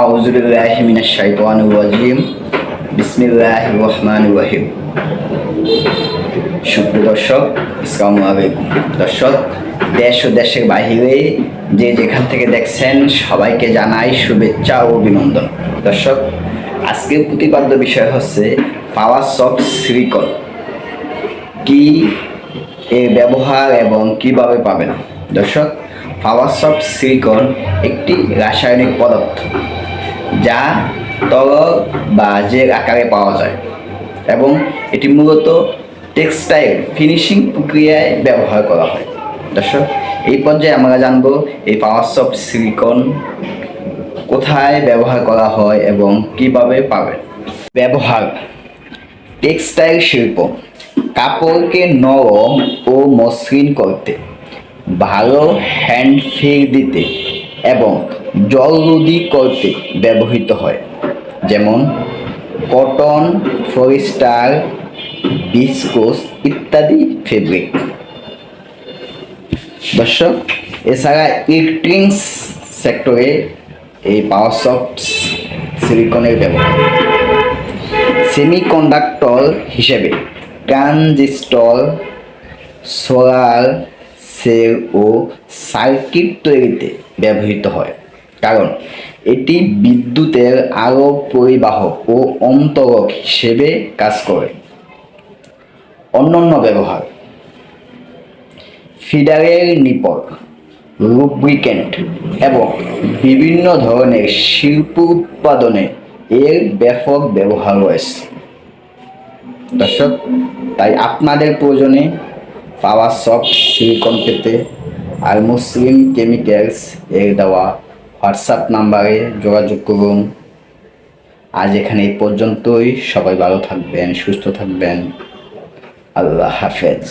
আউজুবিল্লাহ মিনাশ শাইতানির রাজিম। বিসমিল্লাহির রহমানির রহিম। সুপ্রিয় দর্শক ইসলাম আলাইকুম। দর্শক, দেশ ও দেশের বাহিরে যে যেখান থেকে দেখছেন, সবাইকে জানাই শুভেচ্ছা ও অভিনন্দন। দর্শক, আজকের প্রতিপাদ্য বিষয় হচ্ছে পাওয়ার সফট শ্রীকল কি এর ব্যবহার এবং কীভাবে পাবেন? দর্শক, পাওয়ার সফট সিলিকন একটি রাসায়নিক পদার্থ। যা তরল বা জেল আকারে পাওয়া যায় এবং এটি মূলত টেক্সটাইল ফিনিশিং প্রক্রিয়ায় ব্যবহার করা হয়। দর্শক, এই পর্যায়ে আমরা জানব এই পাওয়ার সফট সিলিকন কোথায় ব্যবহার করা হয় এবং কীভাবে পাবেন। ব্যবহার, টেক্সটাইল শিল্প, কাপড়কে নরম ও মসৃণ করতে, ভালো হ্যান্ড ফিল দিতে এবং জলরোধী করতে ব্যবহৃত হয়? যেমন কটন ফরিস্টার বিস্কোস ইত্যাদি ফেব্রিক। দর্শক, এছাড়া ইলেকট্রিক্স সেক্টরে এই পাওয়ার সফট সিলিকনের ব্যবহার। সেমিকন্ডাক্টর হিসেবে ট্রানজিস্টর, সোলার সেল ও সার্কিট তৈরিতে ব্যবহৃত হয়। কারণ এটি বিদ্যুতের আরও পরিবাহক ও অন্তরক হিসেবে কাজ করে। অন্যান্য ব্যবহার, ফিডারের নিপল লুব্রিকেন্ট এবং বিভিন্ন ধরনের শিল্প উৎপাদনে এর ব্যাপক ব্যবহার রয়েছে। দর্শক, তাই আপনাদের প্রয়োজনে পাওয়ার সফট সিলিকন পেতে আর মুসলিম কেমিক্যালস এর দেওয়া হোয়াটসঅ্যাপ নাম্বারে যোগাযোগ করুন। আজ এখানে এই পর্যন্তই। সবাই ভালো থাকবেন, সুস্থ থাকবেন। আল্লাহ হাফেজ।